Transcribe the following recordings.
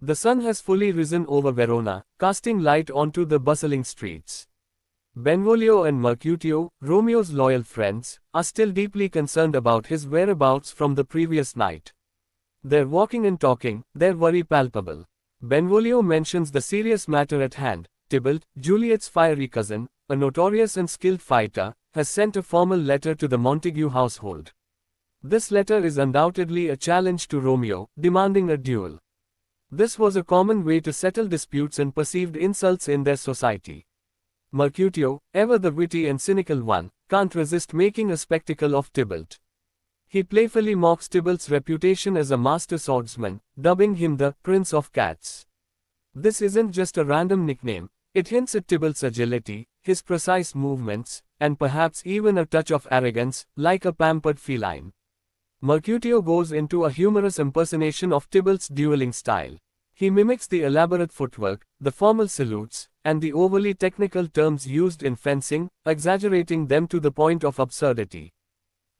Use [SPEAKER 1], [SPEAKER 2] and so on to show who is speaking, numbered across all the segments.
[SPEAKER 1] The sun has fully risen over Verona, casting light onto the bustling streets. Benvolio and Mercutio, Romeo's loyal friends, are still deeply concerned about his whereabouts from the previous night. They're walking and talking, their worry palpable. Benvolio mentions the serious matter at hand. Tybalt, Juliet's fiery cousin, a notorious and skilled fighter, has sent a formal letter to the Montague household. This letter is undoubtedly a challenge to Romeo, demanding a duel. This was a common way to settle disputes and perceived insults in their society. Mercutio, ever the witty and cynical one, can't resist making a spectacle of Tybalt. He playfully mocks Tybalt's reputation as a master swordsman, dubbing him the Prince of Cats. This isn't just a random nickname, it hints at Tybalt's agility, his precise movements, and perhaps even a touch of arrogance, like a pampered feline. Mercutio goes into a humorous impersonation of Tybalt's dueling style. He mimics the elaborate footwork, the formal salutes, and the overly technical terms used in fencing, exaggerating them to the point of absurdity.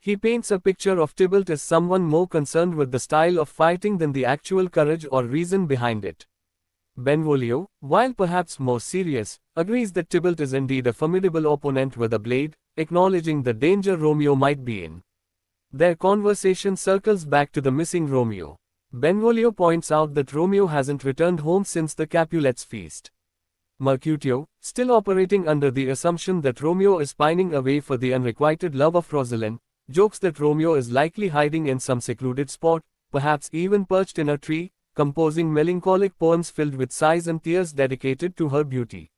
[SPEAKER 1] He paints a picture of Tybalt as someone more concerned with the style of fighting than the actual courage or reason behind it. Benvolio, while perhaps more serious, agrees that Tybalt is indeed a formidable opponent with a blade, acknowledging the danger Romeo might be in. Their conversation circles back to the missing Romeo. Benvolio points out that Romeo hasn't returned home since the Capulets feast. Mercutio, still operating under the assumption that Romeo is pining away for the unrequited love of Rosalind, jokes that Romeo is likely hiding in some secluded spot, perhaps even perched in a tree, composing melancholic poems filled with sighs and tears dedicated to her beauty.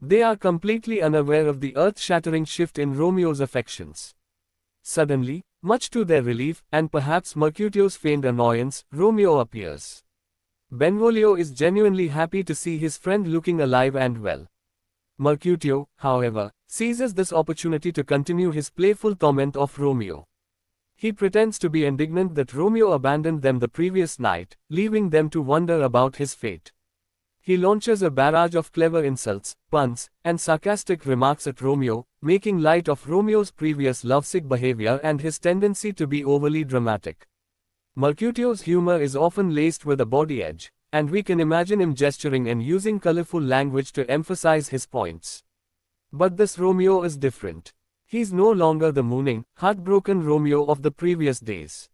[SPEAKER 1] They are completely unaware of the earth-shattering shift in Romeo's affections. Suddenly, much to their relief, and perhaps Mercutio's feigned annoyance, Romeo appears. Benvolio is genuinely happy to see his friend looking alive and well. Mercutio, however, seizes this opportunity to continue his playful torment of Romeo. He pretends to be indignant that Romeo abandoned them the previous night, leaving them to wonder about his fate. He launches a barrage of clever insults, puns, and sarcastic remarks at Romeo, making light of Romeo's previous lovesick behavior and his tendency to be overly dramatic. Mercutio's humor is often laced with a body edge, and we can imagine him gesturing and using colorful language to emphasize his points. But this Romeo is different. He's no longer the mooning, heartbroken Romeo of the previous days.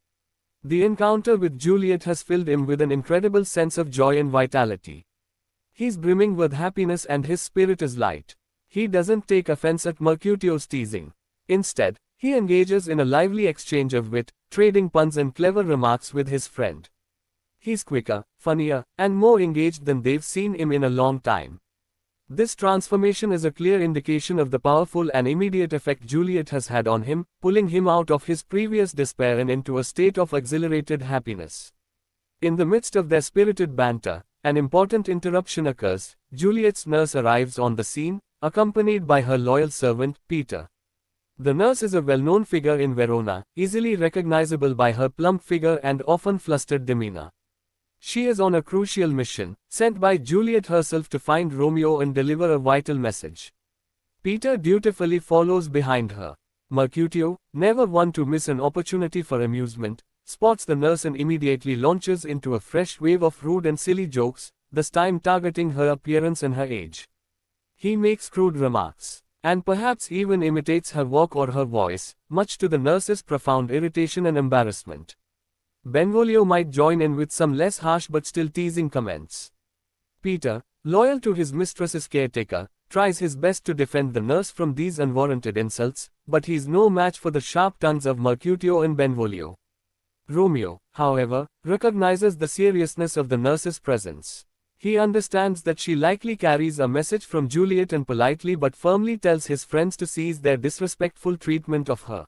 [SPEAKER 1] The encounter with Juliet has filled him with an incredible sense of joy and vitality. He's brimming with happiness and his spirit is light. He doesn't take offense at Mercutio's teasing. Instead, he engages in a lively exchange of wit, trading puns and clever remarks with his friend. He's quicker, funnier, and more engaged than they've seen him in a long time. This transformation is a clear indication of the powerful and immediate effect Juliet has had on him, pulling him out of his previous despair and into a state of exhilarated happiness. In the midst of their spirited banter, an important interruption occurs. Juliet's nurse arrives on the scene, accompanied by her loyal servant, Peter. The nurse is a well-known figure in Verona, easily recognizable by her plump figure and often flustered demeanor. She is on a crucial mission, sent by Juliet herself to find Romeo and deliver a vital message. Peter dutifully follows behind her. Mercutio, never one to miss an opportunity for amusement, spots the nurse and immediately launches into a fresh wave of rude and silly jokes, this time targeting her appearance and her age. He makes crude remarks, and perhaps even imitates her walk or her voice, much to the nurse's profound irritation and embarrassment. Benvolio might join in with some less harsh but still teasing comments. Peter, loyal to his mistress's caretaker, tries his best to defend the nurse from these unwarranted insults, but he's no match for the sharp tongues of Mercutio and Benvolio. Romeo, however, recognizes the seriousness of the nurse's presence. He understands that she likely carries a message from Juliet and politely but firmly tells his friends to cease their disrespectful treatment of her.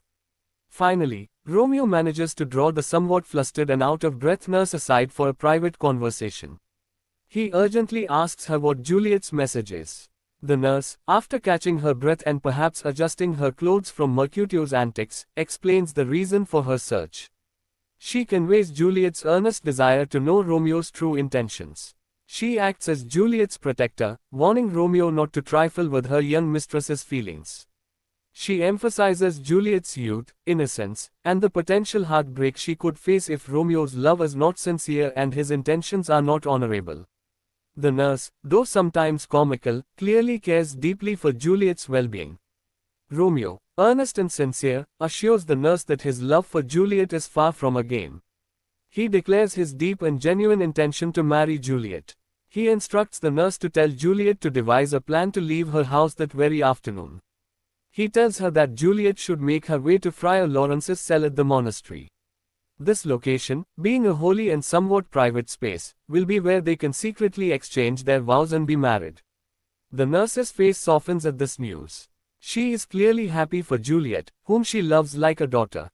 [SPEAKER 1] Finally, Romeo manages to draw the somewhat flustered and out of breath nurse aside for a private conversation. He urgently asks her what Juliet's message is. The nurse, after catching her breath and perhaps adjusting her clothes from Mercutio's antics, explains the reason for her search. She conveys Juliet's earnest desire to know Romeo's true intentions. She acts as Juliet's protector, warning Romeo not to trifle with her young mistress's feelings. She emphasizes Juliet's youth, innocence, and the potential heartbreak she could face if Romeo's love is not sincere and his intentions are not honorable. The nurse, though sometimes comical, clearly cares deeply for Juliet's well-being. Romeo, earnest and sincere, assures the nurse that his love for Juliet is far from a game. He declares his deep and genuine intention to marry Juliet. He instructs the nurse to tell Juliet to devise a plan to leave her house that very afternoon. He tells her that Juliet should make her way to Friar Lawrence's cell at the monastery. This location, being a holy and somewhat private space, will be where they can secretly exchange their vows and be married. The nurse's face softens at this news. She is clearly happy for Juliet, whom she loves like a daughter.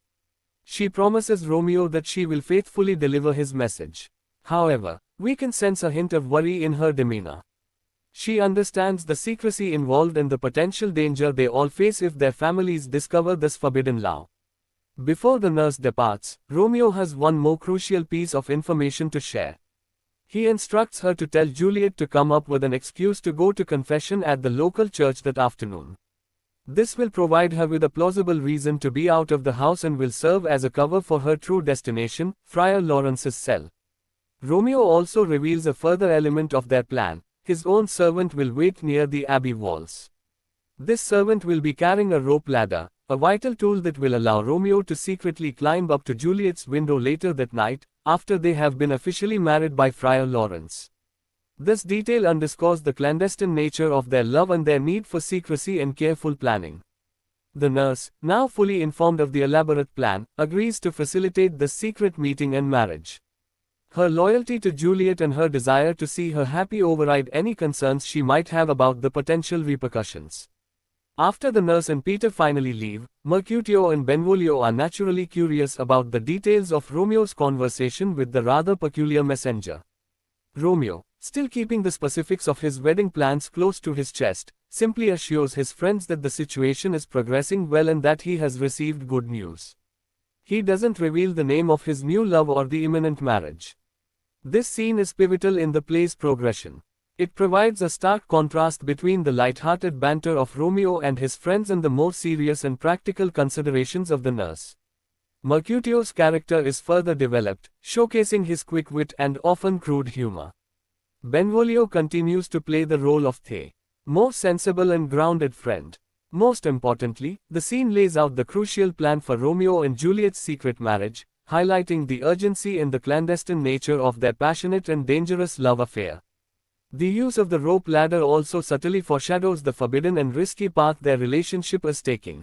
[SPEAKER 1] She promises Romeo that she will faithfully deliver his message. However, we can sense a hint of worry in her demeanor. She understands the secrecy involved and the potential danger they all face if their families discover this forbidden love. Before the nurse departs, Romeo has one more crucial piece of information to share. He instructs her to tell Juliet to come up with an excuse to go to confession at the local church that afternoon. This will provide her with a plausible reason to be out of the house and will serve as a cover for her true destination, Friar Lawrence's cell. Romeo also reveals a further element of their plan. His own servant will wait near the abbey walls. This servant will be carrying a rope ladder, a vital tool that will allow Romeo to secretly climb up to Juliet's window later that night, after they have been officially married by Friar Lawrence. This detail underscores the clandestine nature of their love and their need for secrecy and careful planning. The nurse, now fully informed of the elaborate plan, agrees to facilitate the secret meeting and marriage. Her loyalty to Juliet and her desire to see her happy override any concerns she might have about the potential repercussions. After the nurse and Peter finally leave, Mercutio and Benvolio are naturally curious about the details of Romeo's conversation with the rather peculiar messenger. Romeo, still keeping the specifics of his wedding plans close to his chest, simply assures his friends that the situation is progressing well and that he has received good news. He doesn't reveal the name of his new love or the imminent marriage. This scene is pivotal in the play's progression. It provides a stark contrast between the light-hearted banter of Romeo and his friends and the more serious and practical considerations of the nurse. Mercutio's character is further developed, showcasing his quick wit and often crude humor. Benvolio continues to play the role of The, more sensible and grounded friend. Most importantly, the scene lays out the crucial plan for Romeo and Juliet's secret marriage, highlighting the urgency and the clandestine nature of their passionate and dangerous love affair. The use of the rope ladder also subtly foreshadows the forbidden and risky path their relationship is taking.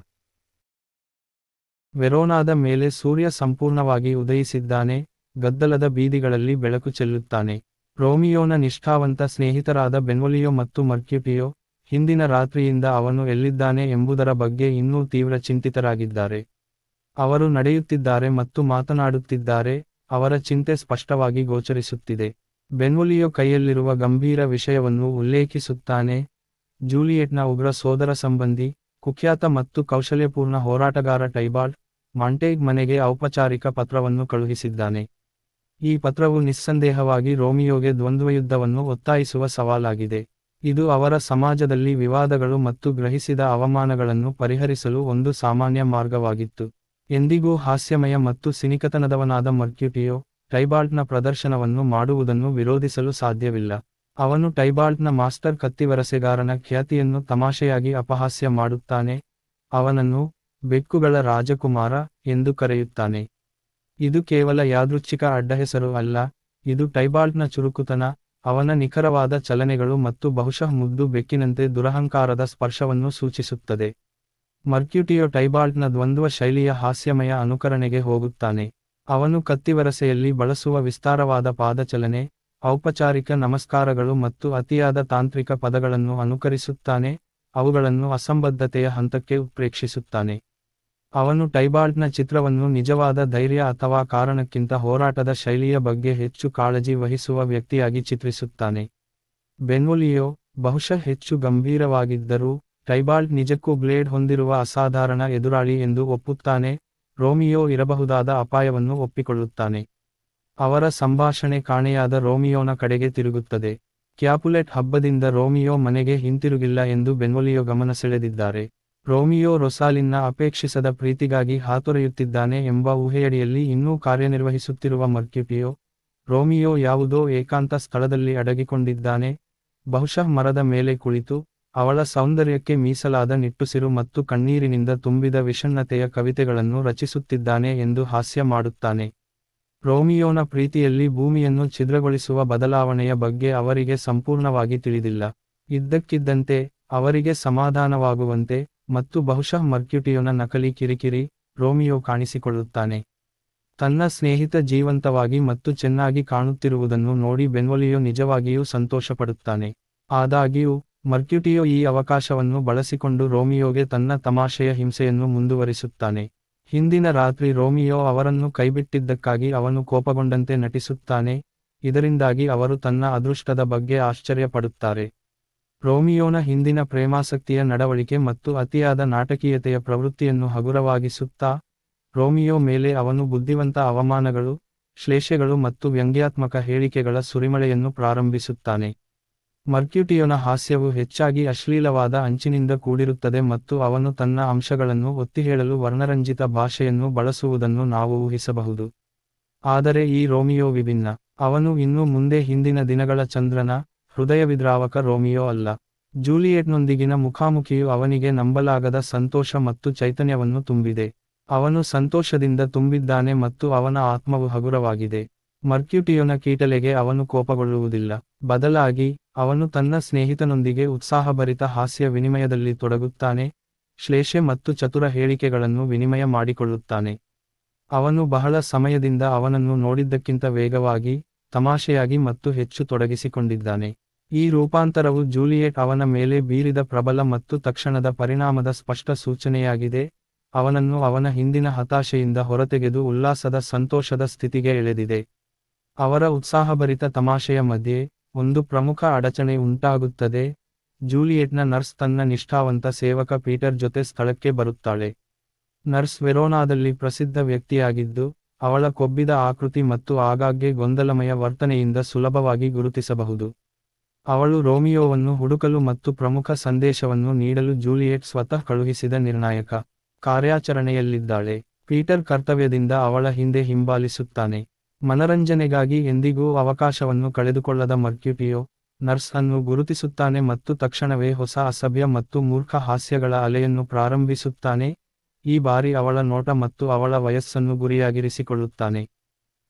[SPEAKER 2] ವೆರೋನಾದ ಮೇಲೆ ಸೂರ್ಯ ಸಂಪೂರ್ಣವಾಗಿ ಉದಯಿಸಿದ್ದಾನೆ ಗದ್ದಲದ ಬೀದಿಗಳಲ್ಲಿ ಬೆಳಕು ಚೆಲ್ಲುತ್ತಾನೆ ರೋಮಿಯೋನ ನಿಷ್ಠಾವಂತ ಸ್ನೇಹಿತರಾದ ಬೆನ್ವೊಲಿಯೋ ಮತ್ತು ಮರ್ಕ್ಯುಟಿಯೋ ಹಿಂದಿನ ರಾತ್ರಿಯಿಂದ ಅವನು ಎಲ್ಲಿದ್ದಾನೆ ಎಂಬುದರ ಬಗ್ಗೆ ಇನ್ನೂ ತೀವ್ರ ಚಿಂತಿತರಾಗಿದ್ದಾರೆ ಅವರು ನಡೆಯುತ್ತಿದ್ದಾರೆ ಮತ್ತು ಮಾತನಾಡುತ್ತಿದ್ದಾರೆ, ಅವರ ಚಿಂತೆ ಸ್ಪಷ್ಟವಾಗಿ ಗೋಚರಿಸುತ್ತಿದೆ. ಬೆನ್ವೊಲಿಯೋ ಕೈಯಲ್ಲಿರುವ ಗಂಭೀರ ವಿಷಯವನ್ನು ಉಲ್ಲೇಖಿಸುತ್ತಾನೆ. ಜೂಲಿಯೆಟ್ನ ಉಗ್ರ ಸೋದರ ಸಂಬಂಧಿ, ಕುಖ್ಯಾತ ಮತ್ತು ಕೌಶಲ್ಯಪೂರ್ಣ ಹೋರಾಟಗಾರ ಟೈಬಾಲ್ಡ್ ಮಾಂಟೇಗ್ ಮನೆಗೆ ಔಪಚಾರಿಕ ಪತ್ರವನ್ನು ಕಳುಹಿಸಿದ್ದಾನೆ. ಈ ಪತ್ರವು ನಿಸ್ಸಂದೇಹವಾಗಿ ರೋಮಿಯೋಗೆ ದ್ವಂದ್ವಯುದ್ಧವನ್ನು ಒತ್ತಾಯಿಸುವ ಸವಾಲಾಗಿದೆ. ಇದು ಅವರ ಸಮಾಜದಲ್ಲಿ ವಿವಾದಗಳು ಮತ್ತು ಗ್ರಹಿಸಿದ ಅವಮಾನಗಳನ್ನು ಪರಿಹರಿಸಲು ಒಂದು ಸಾಮಾನ್ಯ ಮಾರ್ಗವಾಗಿತ್ತು. ಎಂದಿಗೂ ಹಾಸ್ಯಮಯ ಮತ್ತು ಸಿನಿಕತನದವನಾದ ಮರ್ಕ್ಯುಟಿಯೋ ಟೈಬಾಲ್ಟ್ನ ಪ್ರದರ್ಶನವನ್ನು ಮಾಡುವುದನ್ನು ವಿರೋಧಿಸಲು ಸಾಧ್ಯವಿಲ್ಲ. ಅವನು ಟೈಬಾಲ್ಟ್ನ ಮಾಸ್ಟರ್ ಕತ್ತಿವರಸೆಗಾರನ ಖ್ಯಾತಿಯನ್ನು ತಮಾಷೆಯಾಗಿ ಅಪಹಾಸ್ಯ ಮಾಡುತ್ತಾನೆ. ಅವನನ್ನು ಬೆಕ್ಕುಗಳ ರಾಜಕುಮಾರ ಎಂದು ಕರೆಯುತ್ತಾನೆ. ಇದು ಕೇವಲ ಯಾದೃಚ್ಛಿಕ ಅಡ್ಡಹೆಸರು ಅಲ್ಲ, ಇದು ಟೈಬಾಲ್ಟ್ನ ಚುರುಕುತನ, ಅವನ ನಿಖರವಾದ ಚಲನೆಗಳು ಮತ್ತು ಬಹುಶಃ ಮುದ್ದು ಬೆಕ್ಕಿನಂತೆ ದುರಹಂಕಾರದ ಸ್ಪರ್ಶವನ್ನು ಸೂಚಿಸುತ್ತದೆ. ಮರ್ಕ್ಯುಟಿಯೋ ಟೈಬಾಲ್ಟ್ನ ದ್ವಂದ್ವ ಶೈಲಿಯ ಹಾಸ್ಯಮಯ ಅನುಕರಣೆಗೆ ಹೋಗುತ್ತಾನೆ. ಅವನು ಕತ್ತಿವರಸೆಯಲ್ಲಿ ಬಳಸುವ ವಿಸ್ತಾರವಾದ ಪಾದಚಲನೆ, ಔಪಚಾರಿಕ ನಮಸ್ಕಾರಗಳು ಮತ್ತು ಅತಿಯಾದ ತಾಂತ್ರಿಕ ಪದಗಳನ್ನು ಅನುಕರಿಸುತ್ತಾನೆ, ಅವುಗಳನ್ನು ಅಸಂಬದ್ಧತೆಯ ಹಂತಕ್ಕೆ ಉತ್ಪ್ರೇಕ್ಷಿಸುತ್ತಾನೆ ಅವನು ಟೈಬಾಲ್ಟ್ನ ಚಿತ್ರವನ್ನು ನಿಜವಾದ ಧೈರ್ಯ ಅಥವಾ ಕಾರಣಕ್ಕಿಂತ ಹೋರಾಟದ ಶೈಲಿಯ ಬಗ್ಗೆ ಹೆಚ್ಚು ಕಾಳಜಿ ವಹಿಸುವ ವ್ಯಕ್ತಿಯಾಗಿ ಚಿತ್ರಿಸುತ್ತಾನೆ. ಬೆನ್ವೊಲಿಯೋ ಬಹುಶಃ ಹೆಚ್ಚು ಗಂಭೀರವಾಗಿದ್ದರೂ ಟೈಬಾಲ್ಟ್ ನಿಜಕ್ಕೂ ಬ್ಲೇಡ್ ಹೊಂದಿರುವ ಅಸಾಧಾರಣ ಎದುರಾಳಿ ಎಂದು ಒಪ್ಪುತ್ತಾನೆ. ರೋಮಿಯೋ ಇರಬಹುದಾದ ಅಪಾಯವನ್ನು ಒಪ್ಪಿಕೊಳ್ಳುತ್ತಾನೆ. ಅವರ ಸಂಭಾಷಣೆ ಕಾಣೆಯಾದ ರೋಮಿಯೋನ ಕಡೆಗೆ ತಿರುಗುತ್ತದೆ. ಕ್ಯಾಪುಲೆಟ್ ಹಬ್ಬದಿಂದ ರೋಮಿಯೋ ಮನೆಗೆ ಹಿಂತಿರುಗಿಲ್ಲ ಎಂದು ಬೆನ್ವೊಲಿಯೋ ಗಮನ ಸೆಳೆದಿದ್ದಾರೆ ರೋಮಿಯೋ ರೊಸಾಲಿನ್ನ ಅಪೇಕ್ಷಿಸದ ಪ್ರೀತಿಗಾಗಿ ಹಾತೊರೆಯುತ್ತಿದ್ದಾನೆ ಎಂಬ ಊಹೆಯಡಿಯಲ್ಲಿ ಇನ್ನೂ ಕಾರ್ಯನಿರ್ವಹಿಸುತ್ತಿರುವ ಮರ್ಕ್ಯುಟಿಯೋ ರೋಮಿಯೋ ಯಾವುದೋ ಏಕಾಂತ ಸ್ಥಳದಲ್ಲಿ ಅಡಗಿಕೊಂಡಿದ್ದಾನೆ. ಬಹುಶಃ ಮರದ ಮೇಲೆ ಕುಳಿತು ಅವಳ ಸೌಂದರ್ಯಕ್ಕೆ ಮೀಸಲಾದ ನಿಟ್ಟುಸಿರು ಮತ್ತು ಕಣ್ಣೀರಿನಿಂದ ತುಂಬಿದ ವಿಷಣ್ಣತೆಯ ಕವಿತೆಗಳನ್ನು ರಚಿಸುತ್ತಿದ್ದಾನೆ ಎಂದು ಹಾಸ್ಯ ಮಾಡುತ್ತಾನೆ. ರೋಮಿಯೋನ ಪ್ರೀತಿಯಲ್ಲಿ ಭೂಮಿಯನ್ನು ಛಿದ್ರಗೊಳಿಸುವ ಬದಲಾವಣೆಯ ಬಗ್ಗೆ ಅವರಿಗೆ ಸಂಪೂರ್ಣವಾಗಿ ತಿಳಿದಿಲ್ಲ. ಇದ್ದಕ್ಕಿದ್ದಂತೆ, ಅವರಿಗೆ ಸಮಾಧಾನವಾಗುವಂತೆ ಮತ್ತು ಬಹುಶಃ ಮರ್ಕ್ಯುಟಿಯೋನ ನಕಲಿ ಕಿರಿಕಿರಿ ರೋಮಿಯೋ ಕಾಣಿಸಿಕೊಳ್ಳುತ್ತಾನೆ. ತನ್ನ ಸ್ನೇಹಿತ ಜೀವಂತವಾಗಿ ಮತ್ತು ಚೆನ್ನಾಗಿ ಕಾಣುತ್ತಿರುವುದನ್ನು ನೋಡಿ ಬೆನ್ವಲಿಯೋ ನಿಜವಾಗಿಯೂ ಸಂತೋಷಪಡುತ್ತಾನೆ. ಆದಾಗ್ಯೂ ಮರ್ಕ್ಯುಟಿಯೋ ಈ ಅವಕಾಶವನ್ನು ಬಳಸಿಕೊಂಡು ರೋಮಿಯೋಗೆ ತನ್ನ ತಮಾಷೆಯ ಹಿಂಸೆಯನ್ನು ಮುಂದುವರಿಸುತ್ತಾನೆ. ಹಿಂದಿನ ರಾತ್ರಿ ರೋಮಿಯೋ ಅವರನ್ನು ಕೈಬಿಟ್ಟಿದ್ದಕ್ಕಾಗಿ ಅವನು ಕೋಪಗೊಂಡಂತೆ ನಟಿಸುತ್ತಾನೆ. ಇದರಿಂದಾಗಿ ಅವರು ತನ್ನ ಅದೃಷ್ಟದ ಬಗ್ಗೆ ಆಶ್ಚರ್ಯಪಡುತ್ತಾರೆ. ರೋಮಿಯೋನ ಹಿಂದಿನ ಪ್ರೇಮಾಸಕ್ತಿಯ ನಡವಳಿಕೆ ಮತ್ತು ಅತಿಯಾದ ನಾಟಕೀಯತೆಯ ಪ್ರವೃತ್ತಿಯನ್ನು ಹಗುರವಾಗಿಸುತ್ತಾ, ರೋಮಿಯೋ ಮೇಲೆ ಅವನು ಬುದ್ಧಿವಂತ ಅವಮಾನಗಳು, ಶ್ಲೇಷೆಗಳು ಮತ್ತು ವ್ಯಂಗ್ಯಾತ್ಮಕ ಹೇಳಿಕೆಗಳ ಸುರಿಮಳೆಯನ್ನು ಪ್ರಾರಂಭಿಸುತ್ತಾನೆ. ಮರ್ಕ್ಯುಟಿಯೋನ ಹಾಸ್ಯವು ಹೆಚ್ಚಾಗಿ ಅಶ್ಲೀಲವಾದ ಅಂಚಿನಿಂದ ಕೂಡಿರುತ್ತದೆ ಮತ್ತು ಅವನು ತನ್ನ ಅಂಶಗಳನ್ನು ಒತ್ತಿಹೇಳಲು ವರ್ಣರಂಜಿತ ಭಾಷೆಯನ್ನು ಬಳಸುವುದನ್ನು ನಾವು ಊಹಿಸಬಹುದು. ಆದರೆ ಈ ರೋಮಿಯೋ ವಿಭಿನ್ನ. ಅವನು ಇನ್ನೂ ಮುಂದೆ ಹಿಂದಿನ ದಿನಗಳ ಚಂದ್ರನ ಹೃದಯವಿದ್ರಾವಕ ರೋಮಿಯೋ ಅಲ್ಲ. ಜೂಲಿಯೆಟ್ನೊಂದಿಗಿನ ಮುಖಾಮುಖಿಯು ಅವನಿಗೆ ನಂಬಲಾಗದ ಸಂತೋಷ ಮತ್ತು ಚೈತನ್ಯವನ್ನು ತುಂಬಿದೆ. ಅವನು ಸಂತೋಷದಿಂದ ತುಂಬಿದ್ದಾನೆ ಮತ್ತು ಅವನ ಆತ್ಮವು ಹಗುರವಾಗಿದೆ. ಮರ್ಕ್ಯುಟಿಯೊನ ಕೀಟಲೆಗೆ ಅವನು ಕೋಪಗೊಳ್ಳುವುದಿಲ್ಲ. ಬದಲಾಗಿ, ಅವನು ತನ್ನ ಸ್ನೇಹಿತನೊಂದಿಗೆ ಉತ್ಸಾಹಭರಿತ ಹಾಸ್ಯ ವಿನಿಮಯದಲ್ಲಿ ತೊಡಗುತ್ತಾನೆ, ಶ್ಲೇಷೆ ಮತ್ತು ಚತುರ ಹೇಳಿಕೆಗಳನ್ನು ವಿನಿಮಯ ಮಾಡಿಕೊಳ್ಳುತ್ತಾನೆ. ಅವನು ಬಹಳ ಸಮಯದಿಂದ ಅವನನ್ನು ನೋಡಿದ್ದಕ್ಕಿಂತ ವೇಗವಾಗಿ, ತಮಾಷೆಯಾಗಿ ಮತ್ತು ಹೆಚ್ಚು ತೊಡಗಿಸಿಕೊಂಡಿದ್ದಾನೆ. ಈ ರೂಪಾಂತರವು ಜೂಲಿಯೆಟ್ ಅವನ ಮೇಲೆ ಬೀರಿದ ಪ್ರಬಲ ಮತ್ತು ತಕ್ಷಣದ ಪರಿಣಾಮದ ಸ್ಪಷ್ಟ ಸೂಚನೆಯಾಗಿದೆ, ಅವನನ್ನು ಅವನ ಹಿಂದಿನ ಹತಾಶೆಯಿಂದ ಹೊರತೆಗೆದು ಉಲ್ಲಾಸದ ಸಂತೋಷದ ಸ್ಥಿತಿಗೆ ಎಳೆದಿದೆ. ಅವರ ಉತ್ಸಾಹಭರಿತ ತಮಾಷೆಯ ಮಧ್ಯೆ ಒಂದು ಪ್ರಮುಖ ಅಡಚಣೆ ಉಂಟಾಗುತ್ತದೆ. ಜೂಲಿಯೆಟ್ನ ನರ್ಸ್ ತನ್ನ ನಿಷ್ಠಾವಂತ ಸೇವಕ ಪೀಟರ್ ಜೊತೆ ಸ್ಥಳಕ್ಕೆ ಬರುತ್ತಾಳೆ. ನರ್ಸ್ ವೆರೋನಾದಲ್ಲಿ ಪ್ರಸಿದ್ಧ ವ್ಯಕ್ತಿಯಾಗಿದ್ದು, ಅವಳ ಕೊಬ್ಬಿದ ಆಕೃತಿ ಮತ್ತು ಆಗಾಗ್ಗೆ ಗೊಂದಲಮಯ ವರ್ತನೆಯಿಂದ ಸುಲಭವಾಗಿ ಗುರುತಿಸಬಹುದು. ಅವಳು ರೋಮಿಯೋವನ್ನು ಹುಡುಕಲು ಮತ್ತು ಪ್ರಮುಖ ಸಂದೇಶವನ್ನು ನೀಡಲು ಜೂಲಿಯೆಟ್ ಸ್ವತಃ ಕಳುಹಿಸಿದ ನಿರ್ಣಾಯಕ ಕಾರ್ಯಾಚರಣೆಯಲ್ಲಿದ್ದಾಳೆ. ಪೀಟರ್ ಕರ್ತವ್ಯದಿಂದ ಅವಳ ಹಿಂದೆ ಹಿಂಬಾಲಿಸುತ್ತಾನೆ. ಮನರಂಜನೆಗಾಗಿ ಎಂದಿಗೂ ಅವಕಾಶವನ್ನು ಕಳೆದುಕೊಳ್ಳದ ಮರ್ಕ್ಯುಪಿಯೋ, ನರ್ಸ್ ಅನ್ನು ಗುರುತಿಸುತ್ತಾನೆ ಮತ್ತು ತಕ್ಷಣವೇ ಹೊಸ ಅಸಭ್ಯ ಮತ್ತು ಮೂರ್ಖ ಹಾಸ್ಯಗಳ ಅಲೆಯನ್ನು ಪ್ರಾರಂಭಿಸುತ್ತಾನೆ. ಈ ಬಾರಿ ಅವಳ ನೋಟ ಮತ್ತು ಅವಳ ವಯಸ್ಸನ್ನು ಗುರಿಯಾಗಿರಿಸಿಕೊಳ್ಳುತ್ತಾನೆ.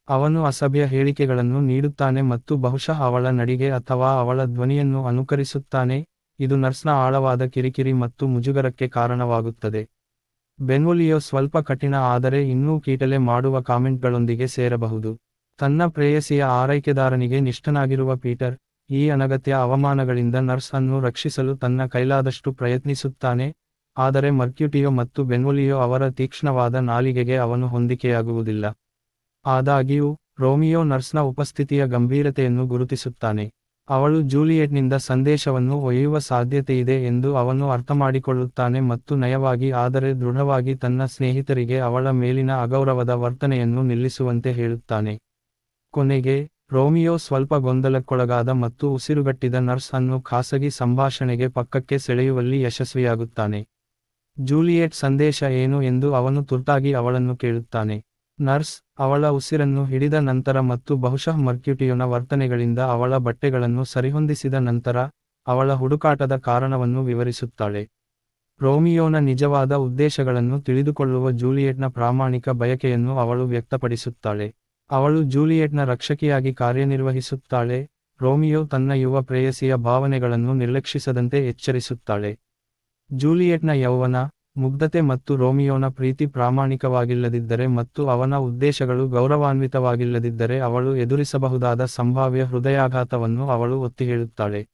[SPEAKER 2] ಅವನು ಅಸಭ್ಯ ಹೇಳಿಕೆಗಳನ್ನು ನೀಡುತ್ತಾನೆ ಮತ್ತು ಬಹುಶಃ ಅವಳ ನಡಿಗೆ ಅಥವಾ ಅವಳ ಧ್ವನಿಯನ್ನು ಅನುಕರಿಸುತ್ತಾನೆ. ಇದು ನರ್ಸ್ನ ಆಳವಾದ ಕಿರಿಕಿರಿ ಮತ್ತು ಮುಜುಗರಕ್ಕೆ ಕಾರಣವಾಗುತ್ತದೆ. ಬೆನ್ವೊಲಿಯೋ ಸ್ವಲ್ಪ ಕಠಿಣ ಆದರೆ ಇನ್ನೂ ಕೀಟಲೆ ಮಾಡುವ ಕಾಮೆಂಟ್ಗಳೊಂದಿಗೆ ಸೇರಬಹುದು. ತನ್ನ ಪ್ರೇಯಸಿಯ ಆರೈಕೆದಾರನಿಗೆ ನಿಷ್ಠನಾಗಿರುವ ಪೀಟರ್, ಈ ಅನಗತ್ಯ ಅವಮಾನಗಳಿಂದ ನರ್ಸ್ ಅನ್ನು ರಕ್ಷಿಸಲು ತನ್ನ ಕೈಲಾದಷ್ಟು ಪ್ರಯತ್ನಿಸುತ್ತಾನೆ, ಆದರೆ ಮರ್ಕ್ಯುಟಿಯೋ ಮತ್ತು ಬೆನ್ವೊಲಿಯೋ ಅವರ ತೀಕ್ಷ್ಣವಾದ ನಾಲಿಗೆಗೆ ಅವನು ಹೊಂದಿಕೆಯಾಗುವುದಿಲ್ಲ. ಆದಾಗ್ಯೂ, ರೋಮಿಯೋ ನರ್ಸ್ನ ಉಪಸ್ಥಿತಿಯ ಗಂಭೀರತೆಯನ್ನು ಗುರುತಿಸುತ್ತಾನೆ. ಅವಳು ಜೂಲಿಯೆಟ್ನಿಂದ ಸಂದೇಶವನ್ನು ಒಯ್ಯುವ ಸಾಧ್ಯತೆಯಿದೆ ಎಂದು ಅವನು ಅರ್ಥಮಾಡಿಕೊಳ್ಳುತ್ತಾನೆ ಮತ್ತು ನಯವಾಗಿ ಆದರೆ ದೃಢವಾಗಿ ತನ್ನ ಸ್ನೇಹಿತರಿಗೆ ಅವಳ ಮೇಲಿನ ಅಗೌರವದ ವರ್ತನೆಯನ್ನು ನಿಲ್ಲಿಸುವಂತೆ ಹೇಳುತ್ತಾನೆ. ಕೊನೆಗೆ, ರೋಮಿಯೋ ಸ್ವಲ್ಪ ಗೊಂದಲಕ್ಕೊಳಗಾದ ಮತ್ತು ಉಸಿರುಗಟ್ಟಿದ ನರ್ಸ್ ಅನ್ನು ಖಾಸಗಿ ಸಂಭಾಷಣೆಗೆ ಪಕ್ಕಕ್ಕೆ ಸೆಳೆಯುವಲ್ಲಿ ಯಶಸ್ವಿಯಾಗುತ್ತಾನೆ. ಜೂಲಿಯೆಟ್ ಸಂದೇಶ ಏನು ಎಂದು ಅವನು ತುರ್ತಾಗಿ ಅವಳನ್ನು ಕೇಳುತ್ತಾನೆ. ನರ್ಸ್, ಅವಳ ಉಸಿರನ್ನು ಹಿಡಿದ ನಂತರ ಮತ್ತು ಬಹುಶಃ ಮರ್ಕ್ಯುಟಿಯೊನ ವರ್ತನೆಗಳಿಂದ ಅವಳ ಬಟ್ಟೆಗಳನ್ನು ಸರಿಹೊಂದಿಸಿದ ನಂತರ, ಅವಳ ಹುಡುಕಾಟದ ಕಾರಣವನ್ನು ವಿವರಿಸುತ್ತಾಳೆ. ರೋಮಿಯೋನ ನಿಜವಾದ ಉದ್ದೇಶಗಳನ್ನು ತಿಳಿದುಕೊಳ್ಳುವ ಜೂಲಿಯೆಟ್ನ ಪ್ರಾಮಾಣಿಕ ಬಯಕೆಯನ್ನು ಅವಳು ವ್ಯಕ್ತಪಡಿಸುತ್ತಾಳೆ. ಅವಳು ಜೂಲಿಯೆಟ್ನ ರಕ್ಷಕಿಯಾಗಿ ಕಾರ್ಯನಿರ್ವಹಿಸುತ್ತಾಳೆ, ರೋಮಿಯೋ ತನ್ನ ಯುವ ಪ್ರೇಯಸಿಯ ಭಾವನೆಗಳನ್ನು ನಿರ್ಲಕ್ಷಿಸದಂತೆ ಎಚ್ಚರಿಸುತ್ತಾಳೆ. ಜೂಲಿಯೆಟ್ನ ಯೌವನ ಮುಗ್ಧತೆ ಮತ್ತು ರೋಮಿಯೋನ ಪ್ರೀತಿ ಪ್ರಾಮಾಣಿಕವಾಗಿಲ್ಲದಿದ್ದರೆ ಮತ್ತು ಅವನ ಉದ್ದೇಶಗಳು ಗೌರವಾನ್ವಿತವಾಗಿಲ್ಲದಿದ್ದರೆ ಅವಳು ಎದುರಿಸಬಹುದಾದ ಸಂಭಾವ್ಯ ಹೃದಯಾಘಾತವನ್ನು ಅವಳು ಒತ್ತಿ ಹೇಳುತ್ತಾಳೆ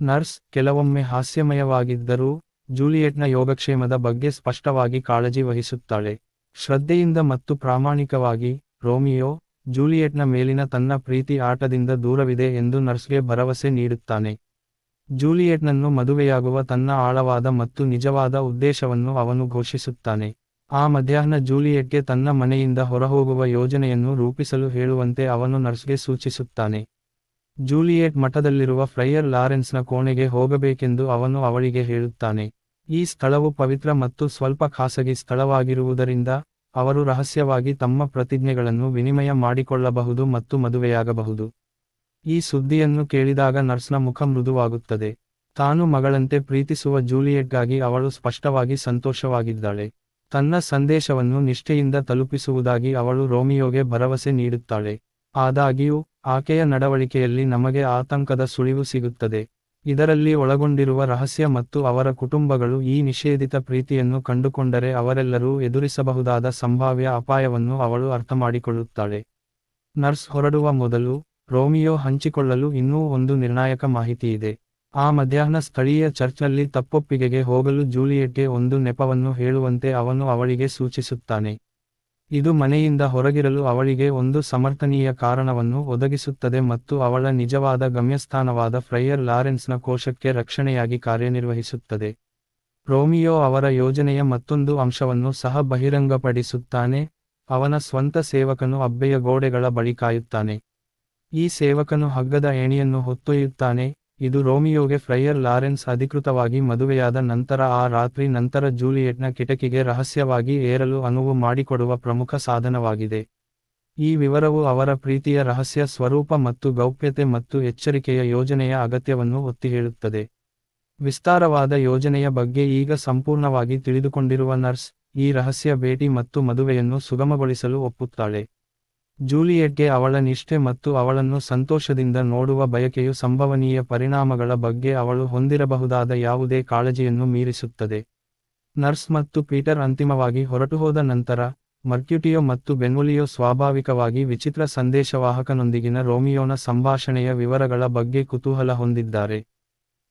[SPEAKER 2] ನರ್ಸ್, ಕೆಲವೊಮ್ಮೆ ಹಾಸ್ಯಮಯವಾಗಿದ್ದರೂ, ಜೂಲಿಯೆಟ್ನ ಯೋಗಕ್ಷೇಮದ ಬಗ್ಗೆ ಸ್ಪಷ್ಟವಾಗಿ ಕಾಳಜಿ ವಹಿಸುತ್ತಾಳೆ. ಶ್ರದ್ಧೆಯಿಂದ ಮತ್ತು ಪ್ರಾಮಾಣಿಕವಾಗಿ, ರೋಮಿಯೋ, ಜೂಲಿಯೆಟ್ನ ಮೇಲಿನ ತನ್ನ ಪ್ರೀತಿ ಆಟದಿಂದ ದೂರವಿದೆ ಎಂದು ನರ್ಸ್ಗೆ ಭರವಸೆ ನೀಡುತ್ತಾನೆ. ಜೂಲಿಯೆಟ್ನನ್ನು ಮದುವೆಯಾಗುವ ತನ್ನ ಆಳವಾದ ಮತ್ತು ನಿಜವಾದ ಉದ್ದೇಶವನ್ನು ಅವನು ಘೋಷಿಸುತ್ತಾನೆ. ಆ ಮಧ್ಯಾಹ್ನ ಜೂಲಿಯೆಟ್ಗೆ ತನ್ನ ಮನೆಯಿಂದ ಹೊರಹೋಗುವ ಯೋಜನೆಯನ್ನು ರೂಪಿಸಲು ಹೇಳುವಂತೆ ಅವನು ನರ್ಸ್ಗೆ ಸೂಚಿಸುತ್ತಾನೆ. ಜೂಲಿಯೆಟ್ ಮಠದಲ್ಲಿರುವ ಫ್ರೈಯರ್ ಲಾರೆನ್ಸ್ನ ಕೋಣೆಗೆ ಹೋಗಬೇಕೆಂದು ಅವನು ಅವಳಿಗೆ ಹೇಳುತ್ತಾನೆ. ಈ ಸ್ಥಳವು ಪವಿತ್ರ ಮತ್ತು ಸ್ವಲ್ಪ ಖಾಸಗಿ ಸ್ಥಳವಾಗಿರುವುದರಿಂದ ಅವರು ರಹಸ್ಯವಾಗಿ ತಮ್ಮ ಪ್ರತಿಜ್ಞೆಗಳನ್ನು ವಿನಿಮಯ ಮಾಡಿಕೊಳ್ಳಬಹುದು ಮತ್ತು ಮದುವೆಯಾಗಬಹುದು. ಈ ಸುದ್ದಿಯನ್ನು ಕೇಳಿದಾಗ ನರ್ಸ್ನ ಮುಖ ಮೃದುವಾಗುತ್ತದೆ. ತಾನು ಮಗಳಂತೆ ಪ್ರೀತಿಸುವ ಜೂಲಿಯೆಟ್ಗಾಗಿ ಅವಳು ಸ್ಪಷ್ಟವಾಗಿ ಸಂತೋಷವಾಗಿದ್ದಾಳೆ. ತನ್ನ ಸಂದೇಶವನ್ನು ನಿಷ್ಠೆಯಿಂದ ತಲುಪಿಸುವುದಾಗಿ ಅವಳು ರೋಮಿಯೋಗೆ ಭರವಸೆ ನೀಡುತ್ತಾಳೆ. ಆದಾಗ್ಯೂ, ಆಕೆಯ ನಡವಳಿಕೆಯಲ್ಲಿ ನಮಗೆ ಆತಂಕದ ಸುಳಿವು ಸಿಗುತ್ತದೆ. ಇದರಲ್ಲಿ ಒಳಗೊಂಡಿರುವ ರಹಸ್ಯ ಮತ್ತು ಅವರ ಕುಟುಂಬಗಳು ಈ ನಿಷೇಧಿತ ಪ್ರೀತಿಯನ್ನು ಕಂಡುಕೊಂಡರೆ ಅವರೆಲ್ಲರೂ ಎದುರಿಸಬಹುದಾದ ಸಂಭಾವ್ಯ ಅಪಾಯವನ್ನು ಅವಳು ಅರ್ಥಮಾಡಿಕೊಳ್ಳುತ್ತಾಳೆ. ನರ್ಸ್ ಹೊರಡುವ ಮೊದಲು ರೋಮಿಯೋ ಹಂಚಿಕೊಳ್ಳಲು ಇನ್ನೂ ಒಂದು ನಿರ್ಣಾಯಕ ಮಾಹಿತಿಯಿದೆ ಆ ಮಧ್ಯಾಹ್ನ ಸ್ಥಳೀಯ ಚರ್ಚ್ನಲ್ಲಿ ತಪ್ಪೊಪ್ಪಿಗೆಗೆ ಹೋಗಲು ಜೂಲಿಯೆಟ್ಗೆ ಒಂದು ನೆಪವನ್ನು ಹೇಳುವಂತೆ ಅವನು ಅವಳಿಗೆ ಸೂಚಿಸುತ್ತಾನೆ. ಇದು ಮನೆಯಿಂದ ಹೊರಗಿರಲು ಅವಳಿಗೆ ಒಂದು ಸಮರ್ಥನೀಯ ಕಾರಣವನ್ನು ಒದಗಿಸುತ್ತದೆ ಮತ್ತು ಅವಳ ನಿಜವಾದ ಗಮ್ಯಸ್ಥಾನವಾದ ಫ್ರೈಯರ್ ಲಾರೆನ್ಸ್ನ ಕೋಶಕ್ಕೆ ರಕ್ಷಣೆಯಾಗಿ ಕಾರ್ಯನಿರ್ವಹಿಸುತ್ತದೆ. ರೋಮಿಯೋ ಅವರ ಯೋಜನೆಯ ಮತ್ತೊಂದು ಅಂಶವನ್ನು ಸಹ ಬಹಿರಂಗಪಡಿಸುತ್ತಾನೆ. ಅವನ ಸ್ವಂತ ಸೇವಕನು ಅಬ್ಬೆಯ ಗೋಡೆಗಳ ಬಳಿ ಕಾಯುತ್ತಾನೆ. ಈ ಸೇವಕನು ಹಗ್ಗದ ಏಣಿಯನ್ನು ಹೊತ್ತೊಯ್ಯುತ್ತಾನೆ, ಇದು ರೋಮಿಯೋಗೆ ಫ್ರೈಯರ್ ಲಾರೆನ್ಸ್ ಅಧಿಕೃತವಾಗಿ ಮದುವೆಯಾದ ನಂತರ ಆ ರಾತ್ರಿ ನಂತರ ಜೂಲಿಯೆಟ್ನ ಕಿಟಕಿಗೆ ರಹಸ್ಯವಾಗಿ ಏರಲು ಅನುವು ಮಾಡಿಕೊಡುವ ಪ್ರಮುಖ ಸಾಧನವಾಗಿದೆ. ಈ ವಿವರವು ಅವರ ಪ್ರೀತಿಯ ರಹಸ್ಯ ಸ್ವರೂಪ ಮತ್ತು ಗೌಪ್ಯತೆ ಮತ್ತು ಎಚ್ಚರಿಕೆಯ ಯೋಜನೆಯ ಅಗತ್ಯವನ್ನು ಒತ್ತಿ ಹೇಳುತ್ತದೆ ವಿಸ್ತಾರವಾದ ಯೋಜನೆಯ ಬಗ್ಗೆ ಈಗ ಸಂಪೂರ್ಣವಾಗಿ ತಿಳಿದುಕೊಂಡಿರುವ ನರ್ಸ್, ಈ ರಹಸ್ಯ ಭೇಟಿ ಮತ್ತು ಮದುವೆಯನ್ನು ಸುಗಮಗೊಳಿಸಲು ಒಪ್ಪುತ್ತಾಳೆ. ಜೂಲಿಯೆಟ್ಗೆ ಅವಳ ನಿಷ್ಠೆ ಮತ್ತು ಅವಳನ್ನು ಸಂತೋಷದಿಂದ ನೋಡುವ ಬಯಕೆಯು ಸಂಭವನೀಯ ಪರಿಣಾಮಗಳ ಬಗ್ಗೆ ಅವಳು ಹೊಂದಿರಬಹುದಾದ ಯಾವುದೇ ಕಾಳಜಿಯನ್ನು ಮೀರಿಸುತ್ತದೆ. ನರ್ಸ್ ಮತ್ತು ಪೀಟರ್ ಅಂತಿಮವಾಗಿ ಹೊರಟುಹೋದ ನಂತರ, ಮರ್ಕ್ಯುಟಿಯೋ ಮತ್ತು ಬೆನ್ವುಲಿಯೋ ಸ್ವಾಭಾವಿಕವಾಗಿ ವಿಚಿತ್ರ ಸಂದೇಶವಾಹಕನೊಂದಿಗಿನ ರೋಮಿಯೋನ ಸಂಭಾಷಣೆಯ ವಿವರಗಳ ಬಗ್ಗೆ ಕುತೂಹಲ ಹೊಂದಿದ್ದಾರೆ.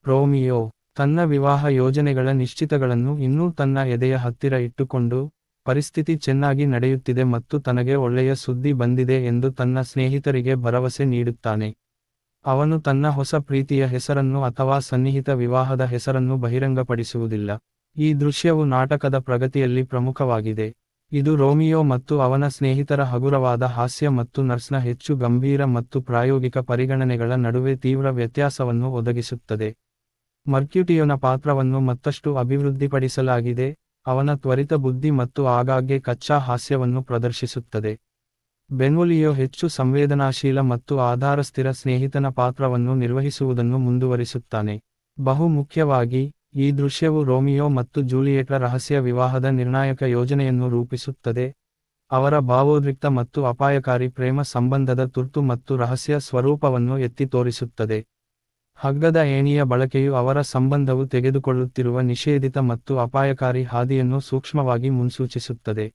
[SPEAKER 2] ರೋಮಿಯೋ ತನ್ನ ವಿವಾಹ ಯೋಜನೆಗಳ ನಿಶ್ಚಿತಗಳನ್ನು ಇನ್ನೂ ತನ್ನ ಎದೆಯ ಹತ್ತಿರ ಇಟ್ಟುಕೊಂಡು ಪರಿಸ್ಥಿತಿ ಚೆನ್ನಾಗಿ ನಡೆಯುತ್ತಿದೆ ಮತ್ತು ತನಗೆ ಒಳ್ಳೆಯ ಸುದ್ದಿ ಬಂದಿದೆ ಎಂದು ತನ್ನ ಸ್ನೇಹಿತರಿಗೆ ಭರವಸೆ ನೀಡುತ್ತಾನೆ. ಅವನು ತನ್ನ ಹೊಸ ಪ್ರೀತಿಯ ಹೆಸರನ್ನು ಅಥವಾ ಸನ್ನಿಹಿತ ವಿವಾಹದ ಹೆಸರನ್ನು ಬಹಿರಂಗಪಡಿಸುವುದಿಲ್ಲ. ಈ ದೃಶ್ಯವು ನಾಟಕದ ಪ್ರಗತಿಯಲ್ಲಿ ಪ್ರಮುಖವಾಗಿದೆ. ಇದು ರೋಮಿಯೋ ಮತ್ತು ಅವನ ಸ್ನೇಹಿತರ ಹಗುರವಾದ ಹಾಸ್ಯ ಮತ್ತು ನರ್ಸ್ನ ಹೆಚ್ಚು ಗಂಭೀರ ಮತ್ತು ಪ್ರಾಯೋಗಿಕ ಪರಿಗಣನೆಗಳ ನಡುವೆ ತೀವ್ರ ವ್ಯತ್ಯಾಸವನ್ನು ಒದಗಿಸುತ್ತದೆ. ಮರ್ಕ್ಯುಟಿಯೋನ ಪಾತ್ರವನ್ನು ಮತ್ತಷ್ಟು ಅಭಿವೃದ್ಧಿಪಡಿಸಲಾಗಿದೆ. ಅವನ ತ್ವರಿತ ಬುದ್ಧಿ ಮತ್ತು ಆಗಾಗ್ಗೆ ಕಚ್ಚಾ ಹಾಸ್ಯವನ್ನು ಪ್ರದರ್ಶಿಸುತ್ತದೆ. ಬೆನ್ವೊಲಿಯೋ ಹೆಚ್ಚು ಸಂವೇದನಾಶೀಲ ಮತ್ತು ಆಧಾರಸ್ಥಿರ ಸ್ನೇಹಿತನ ಪಾತ್ರವನ್ನು ನಿರ್ವಹಿಸುವುದನ್ನು ಮುಂದುವರಿಸುತ್ತಾನೆ. ಬಹು ಮುಖ್ಯವಾಗಿ, ಈ ದೃಶ್ಯವು ರೋಮಿಯೋ ಮತ್ತು ಜೂಲಿಯೆಟ್ರ ರಹಸ್ಯ ವಿವಾಹದ ನಿರ್ಣಾಯಕ ಯೋಜನೆಯನ್ನು ರೂಪಿಸುತ್ತದೆ. ಅವರ ಭಾವೋದ್ರಿಕ್ತ ಮತ್ತು ಅಪಾಯಕಾರಿ ಪ್ರೇಮ ಸಂಬಂಧದ ತುರ್ತು ಮತ್ತು ರಹಸ್ಯ ಸ್ವರೂಪವನ್ನು ಎತ್ತಿ ತೋರಿಸುತ್ತದೆ. ಹಗ್ಗದ ಏಣಿಯ ಬಳಕೆಯು ಅವರ ಸಂಬಂಧವು ತೆಗೆದುಕೊಳ್ಳುತ್ತಿರುವ ನಿಷೇಧಿತ ಮತ್ತು ಅಪಾಯಕಾರಿ ಹಾದಿಯನ್ನು ಸೂಕ್ಷ್ಮವಾಗಿ ಮುನ್ಸೂಚಿಸುತ್ತದೆ.